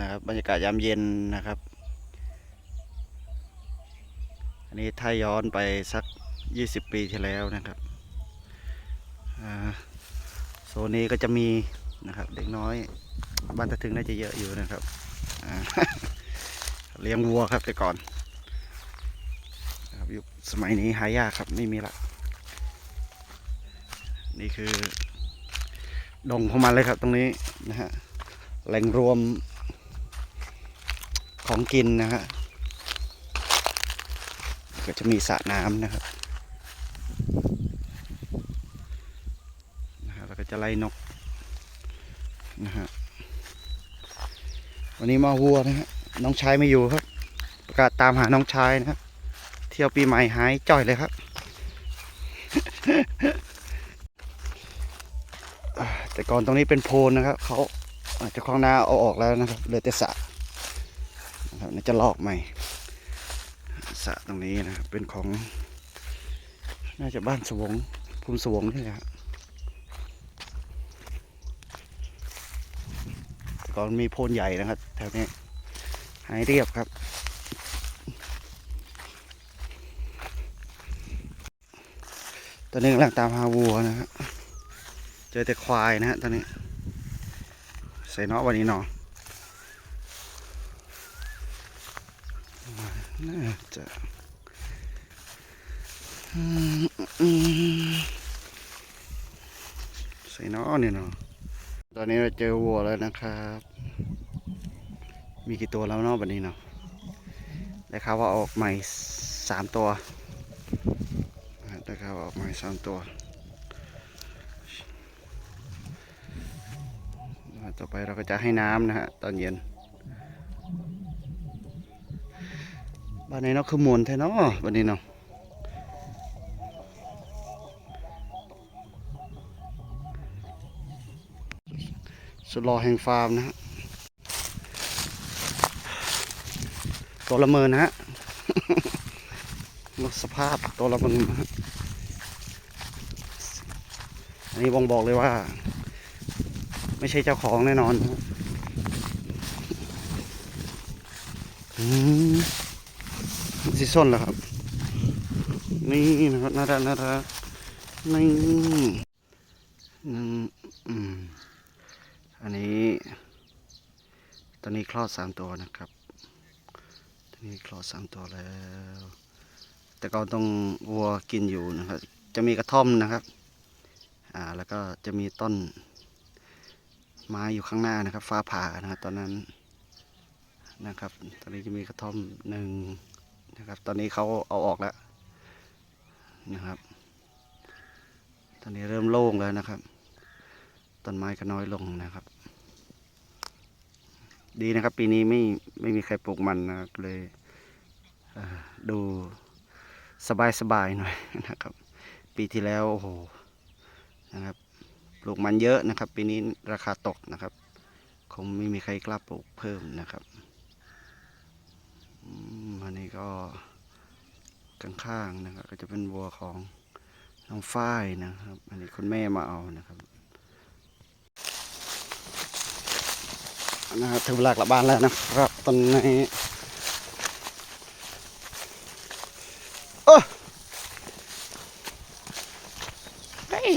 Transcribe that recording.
นะครับ บรรยากาศยามเย็นนะครับ อันนี้ถ้าย้อนไปสัก 20 ปีที่แล้วนะครับโซนนี้ก็จะมีนะครับ เด็กน้อยบ้านตะถึงน่าจะเยอะอยู่นะครับเลี้ยงวัวครับแต่ก่อนนะครับยุคสมัยนี้หายากครับไม่มีละ นี่คือ ดงของมันเลยครับตรงนี้นะฮะแหล่งรวม ของกินนะฮะก็จะมีสระน้ำนะครับนะฮะแล้วก็จะไล่นกนะฮะวันนี้มาวัวนะฮะน้องชายไม่อยู่ครับ ประกาศตามหาน้องชายนะครับเที่ยวปีใหม่หายจ่อยเลยครับแต่ก่อนตรงนี้เป็นโพนนะครับเขาอาจจะคลองนาเอาออกแล้วนะครับเหลือแต่สระ นะครับน่าจะลอกใหม่สระตรงนี้นะครับเป็นของ น่าจะบ้านสวงภูมิสวงนี่แหละแต่ก่อนมีโพนใหญ่นะครับแถวนี้หายเรียบครับตอนนี้กำลังตามหาวัวนะครับเจอแต่ควายนะฮะตอนนี้ใส่เนาะวันนี้เนาะ น่าจะใส่นาะเนี่ยเนาะตอนนี้เราเจอวัวแล้วนะครับ มีกี่ตัวแล้วเนาะวันนี้เนาะได้ข่าวว่าออกใหม่สามตัวได้ข่าวว่าออกใหม่สามตัวต่อไปเราก็จะให้น้ำนะฮะตอนเย็น บ้านนี้เนาะคือมวนแท้เนาะบ้านนี้เนาะสุดรอแห่งฟาร์มนะฮะตัวละเมินนะฮะสภาพตัวละเมินอันนี้บ่งบอกเลยว่า ไม่ใช่เจ้าของแน่นอนอืม สีส้นเหรอครับ นี่นะครับน่ารักน่ารักนี่อืมอืมอันนี้ตอนนี้คลอดสามตัวนะครับตอนนี้คลอดสามตัวแล้ว แต่ก็ต้องวัวกินอยู่นะครับ จะมีกระท่อมนะครับอ่าแล้วก็จะมีต้นไม้อยู่ข้างหน้านะครับ ฟ้าผ่านะครับตอนนั้นนะครับ ตอนนี้จะมีกระท่อมหนึ่ง นะครับ ตอนนี้เขาเอาออกแล้วนะครับ ตอนนี้เริ่มโล่งแล้วนะครับ ต้นไม้ก็น้อยลงนะครับ ดีนะครับ ปีนี้ไม่ไม่มีใครปลูกมันนะครับเลยดูสบายสบายๆหน่อยนะครับ ปีที่แล้วโอ้โหนะครับปลูกมันเยอะนะครับ ปีนี้ราคาตกนะครับ คงไม่มีใครกล้าปลูกเพิ่มนะครับ ก็ข้างๆนะครับ ก็จะเป็นวัวของน้องฝ้ายนะครับ อันนี้คุณแม่มาเอานะครับนะครับถึงเวลากลับบ้านแล้วนะครับ ตอนนี้โอ้เฮ้ย